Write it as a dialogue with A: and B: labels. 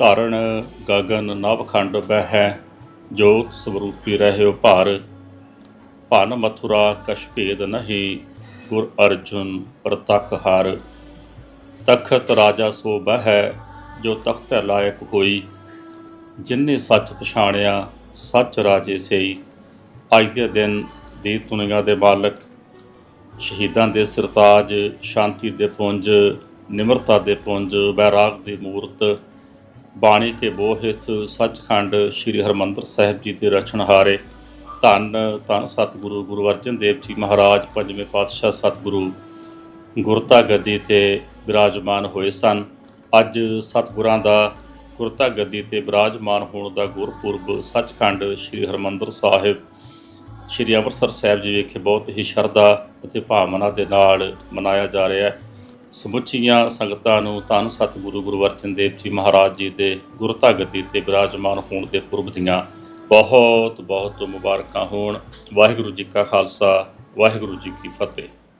A: ਧਾਰਨ ਗਗਨ ਨਵਖੰਡ ਬਹਿ ਜੋਤ ਸਵਰੂਪੀ ਰਹਿਓ ਭਾਰ। ਭਨ ਮਥੁਰਾ ਕਛ ਭੇਦ ਨਹੀਂ, ਗੁਰ ਅਰਜੁਨ ਪ੍ਰਤਖ ਹਰ। ਤਖਤ ਰਾਜਾ ਸੋ ਬਹਿ, ਜੋ ਤਖਤ ਲਾਇਕ ਹੋਈ। ਜਿਨਨੇ ਸੱਚ ਪਛਾਣਿਆ, ਸੱਚ ਰਾਜੇ ਸਈ। ਅੱਜ ਦੇ ਦਿਨ ਦੀ ਦੁਨੀਆ ਦੇ ਮਾਲਕ, ਸ਼ਹੀਦਾਂ ਦੇ ਸਰਤਾਜ, ਸ਼ਾਂਤੀ ਦੇ ਪੁੰਜ, ਨਿਮਰਤਾ ਦੇ ਪੁੰਜ, ਬੈਰਾਗ ਦੀ ਮੂਰਤ ਬਾਣੀ ਕੇ ਬੋਹਿਤ ਸੱਚਖੰਡ ਸ੍ਰੀ ਹਰਮੰਦਰ ਸਾਹਿਬ ਜੀ ਦੇ ਰਚਨਹਾਰੇ ਧੰਨ ਧੰਨ ਸਤਿਗੁਰੂ ਗੁਰੂ ਅਰਜਨ ਦੇਵ ਜੀ ਮਹਾਰਾਜ, ਪੰਜਵੇਂ ਪਾਤਸ਼ਾਹ ਸਤਿਗੁਰੂ ਗੁਰਤਾ ਗੱਦੀ ਤੇ ਵਿਰਾਜਮਾਨ ਹੋਏ ਸਨ। ਅੱਜ ਸਤਿਗੁਰਾਂ ਦਾ ਗੁਰਤਾ ਗੱਦੀ ਤੇ ਵਿਰਾਜਮਾਨ ਹੋਣ ਦਾ ਗੁਰਪੁਰਬ ਸੱਚਖੰਡ ਸ੍ਰੀ ਹਰਮੰਦਰ ਸਾਹਿਬ, ਸ਼੍ਰੀ ਅੰਮ੍ਰਿਤਸਰ ਸਾਹਿਬ ਜੀ ਵਿਖੇ ਬਹੁਤ ਹੀ ਸ਼ਰਧਾ ਅਤੇ ਭਾਵਨਾ ਦੇ ਨਾਲ ਮਨਾਇਆ ਜਾ ਰਿਹਾ ਹੈ। ਸਮੁੱਚੀਆਂ ਸੰਗਤਾਂ ਨੂੰ ਧੰਨ ਸਤਿਗੁਰੂ ਗੁਰੂ ਅਰਜਨ ਦੇਵ ਜੀ ਮਹਾਰਾਜ ਜੀ ਦੇ ਗੁਰਤਾ ਗੱਦੀ ਤੇ ਵਿਰਾਜਮਾਨ ਹੋਣ ਦੇ ਪੁਰਬ ਦੀਆਂ ਬਹੁਤ ਬਹੁਤ ਮੁਬਾਰਕਾਂ ਹੋਣ। ਵਾਹਿਗੁਰੂ ਜੀ ਕਾ ਖਾਲਸਾ, ਵਾਹਿਗੁਰੂ ਜੀ ਕੀ ਫਤਿਹ।